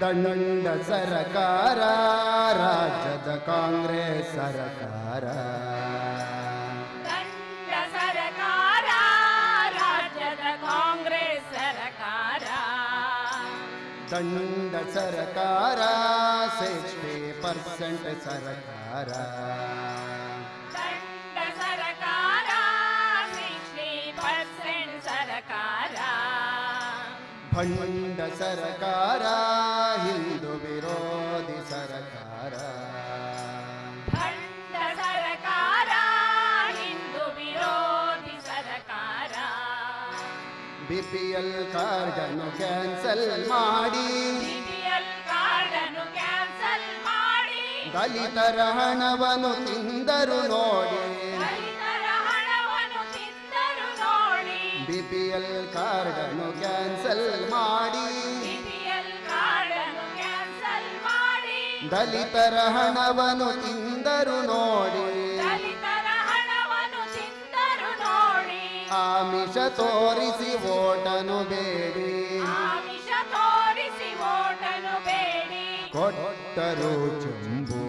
ದಂಡ ಸರಕಾರ ರಾಜ್ಯದ ಕಾಂಗ್ರೆಸ್ ಸರಕಾರ. ದಂಡ ಸರಕಾರ ರಾಜ್ಯದ ಕಾಂಗ್ರೆಸ್ ಸರಕಾರ. ದಂಡ ಸರಕಾರ ಸಿಕ್ಸ್ಟಿ ಪರ್ಸೆಂಟ್ ಸರಕಾರ. ಭಂಡ ಸರಕಾರ ಹಿಂದೂ ವಿರೋಧಿ ಸರಕಾರ. ಭಂಡ ಸರಕಾರ ಹಿಂದೂ ವಿರೋಧಿ ಸರಕಾರ. ಬಿಪಿಎಲ್ ಕಾರ್ಡನ್ನು ಕ್ಯಾನ್ಸಲ್ ಮಾಡಿ. ಬಿಪಿಎಲ್ ಕ್ಯಾನ್ಸಲ್ ಮಾಡಿ. ದಲಿತರ ಹಣವನ್ನು ತಿಂದರು ನೋಡಿ. ಬಿಪಿಎಲ್ ಹಣವನ್ನು ತಿಂದರು ನೋಡಿ. ಬಿಪಿಎಲ್ ಕಾರ್ಡನ್ನು ಕ್ಯಾನ್ಸಲ್ ದಲಿತರ ಹಣವನ್ನು ತಿಂದರು ನೋಡಿ. ಆಮಿಷ ತೋರಿಸಿ ಓಟನು ಬೇಡಿ. ಆಮಿಷ ತೋರಿಸಿ ಓಟನು ಬೇಡಿ. ಕೊಟ್ಟರು ಚಂಬು.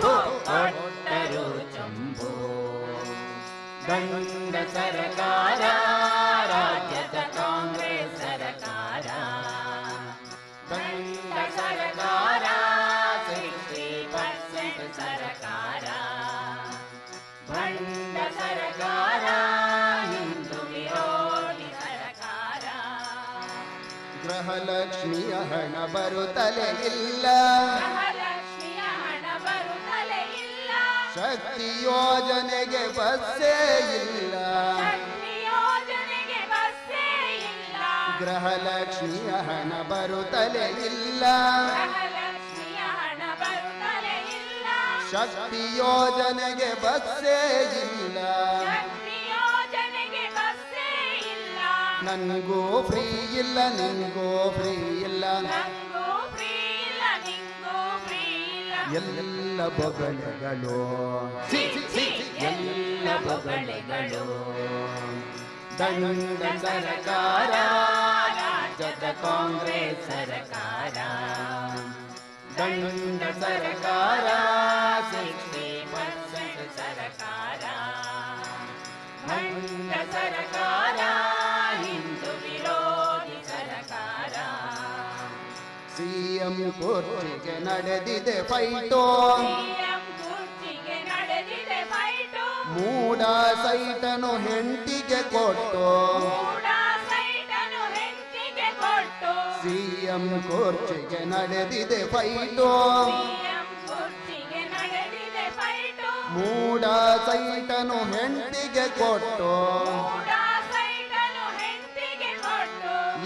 ಕೊಟ್ಟರು ಚಂಬು. ದಂಡ ಸರಕಾರ ರಾಜ್ಯದ ಕಾಂಗ್ರೆಸ್ ಸರಕಾರ. ಗೃಹಲಕ್ಷ್ಮಿಯ ಹಣ ಬರುತ್ತಲೇ ಇಲ್ಲ. ಶಕ್ತಿ ಯೋಜನೆಗೆ ಬಸ್ಸೇ ಇಲ್ಲ. ಗೃಹಲಕ್ಷ್ಮಿಯ ಹಣ ಬರುತ್ತಲೇ ಇಲ್ಲ. ಶಕ್ತಿ ಯೋಜನೆಗೆ ಬಸ್ಸೇ ಇಲ್ಲ. ನನ್ಗೂ ಫ್ರೀ ಇಲ್ಲ ನಿನಗೂ ಫ್ರೀ ಇಲ್ಲ. ಎಲ್ಲ ಬೊಗಳೆಗಳು. ಎಲ್ಲ ಬೊಗಳೆಗಳು. ದಂಡ ಸರಕಾರ ರಾಜ್ಯದ ಕಾಂಗ್ರೆಸ್ ಸರಕಾರ. ದಂಡ ಸರಕಾರ ಸಿಕ್ಸ್ಟಿ ಪರ್ಸೆಂಟ್ ಸರಕಾರ. ಸರಕಾರ ಸಿಎಂ ಕುರ್ಚಿಗೆ ನಡೆದಿದೆ ಫೈಟೋ ಮೂಡ ಸೈಟನು ಹೆಂಟಿಗೆ ಕೊಟ್ಟು. ಕುರ್ಚಿಗೆ ನಡೆದಿದೆ ಫೈಟೋ ಸಿಎಂ ಕುರ್ಚಿಗೆ ನಡೆದಿದೆ ಫೈಟು ಮೂಡ ಸೈಟನು ಹೆಂಟಿಗೆ ಕೊಟ್ಟು.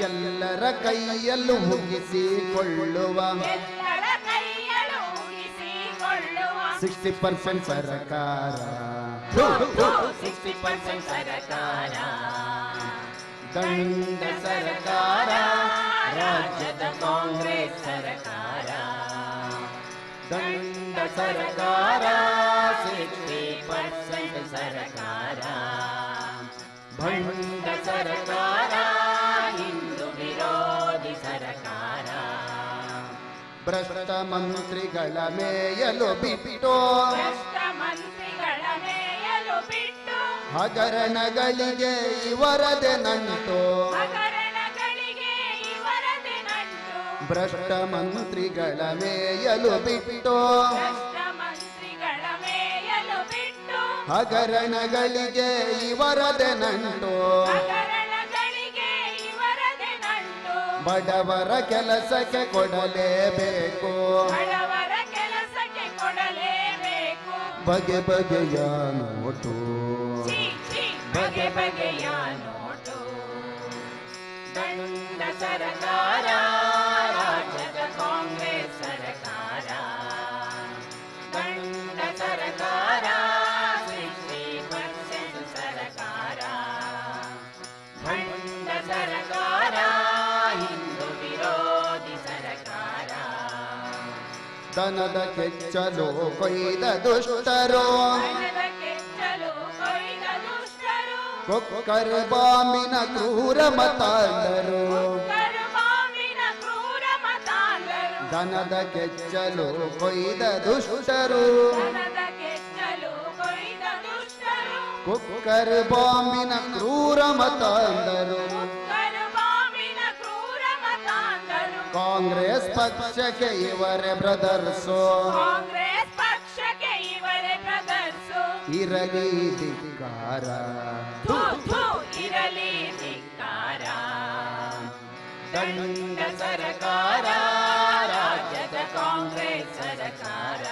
ಎಲ್ಲರ ಕೈಯಲ್ಲೂ ಮುಗಿಸಿಕೊಳ್ಳುವ ಎಲ್ಲರ ಕೈಯಲು ಉಗಿಸಿಕೊಳ್ಳುವ ಸಿಕ್ಸ್ಟಿ ಪರ್ಸೆಂಟ್ ಸರ್ಕಾರ. ಸಿಕ್ಸ್ಟಿ ಪರ್ಸೆಂಟ್ ಸರಕಾರ. ದಂಡ ಸರ್ಕಾರ ರಾಜ್ಯದ ಕಾಂಗ್ರೆಸ್ ಸರಕಾರ. ದಂಡ ಸರ್ಕಾರ ಸಿಕ್ಸ್ಟಿ ಪರ್ಸೆಂಟ್ ಸರಕಾರ. ಭಂಡ ಸರಕಾರ ಭ್ರಷ್ಟ ಮಂತ್ರಿಗಳ ಮೇಯಲು ಬಿಟ್ಟು ಹಗರಣಗಳಿಗೆ ಇವರದೆ ನಂಟು ಭ್ರಷ್ಟ ಮಂತ್ರಿಗಳ ಮೇಯಲು ಬಿಟ್ಟು ಹಗರಣಗಳಿಗೆ ಇವರದೆ ನಂಟು ಬಡವರ ಕೆಲಸಕ್ಕೆ ಕೊಡಲೇಬೇಕು. ಬಡವರ ಕೆಲಸಕ್ಕೆ ಕೊಡಲೇಬೇಕು. ಬಗೆ ಬಗೆಯ ನೋಟು. ಬಗೆ ಬಗೆಯ ನೋಟು. ಸರಕಾರ. ದನದ ಕೆಚ್ಚಲು ಕೊಯ್ದ ದುಷ್ಟರು. ಕೊಕ್ಕರ್ ಬಾಮಿನ ಕ್ರೂರ ಮತಾಂದರು ದನದ ಕೆಚ್ಚಲು ಕೊಯ್ದ ದುಷ್ಟರು. ಕುಕ್ಕರ್ ಬಾಂಬಿನ ಕ್ರೂರ ಮತಾಂಧರು. ಕಾಂಗ್ರೆಸ್ ಪಕ್ಷಕ್ಕೆ ಇವರೇ ಬ್ರದರ್ಸು ಕಾಂಗ್ರೆಸ್ ಪಕ್ಷಕ್ಕೆ ಇವರೇ ಬ್ರದರ್ಸು ಇರಲಿ ಧಿಕ್ಕಾರ ಥು, ಥು, ಇರಲಿ ಧಿಕ್ಕಾರ ದಂಡ ಸರ್ಕಾರ ರಾಜ್ಯದ ಕಾಂಗ್ರೆಸ್ ಸರ್ಕಾರ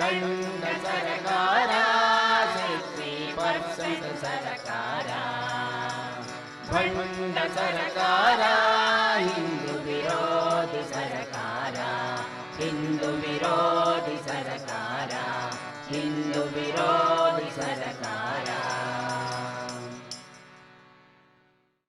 ದಂಡ ಸರ್ಕಾರ ಸಿಕ್ಸ್ಟಿ ಪರ್ಸೆಂಟ್ ಸರ್ಕಾರ ಭಂಡ ಸರ್ಕಾರ ಹಿಂದೂ ವಿರೋಧಿ ಸರ್ಕಾರ ಹಿಂದೂ ವಿರೋಧಿ ಸರ್ಕಾರ ಹಿಂದೂ ವಿರೋಧಿ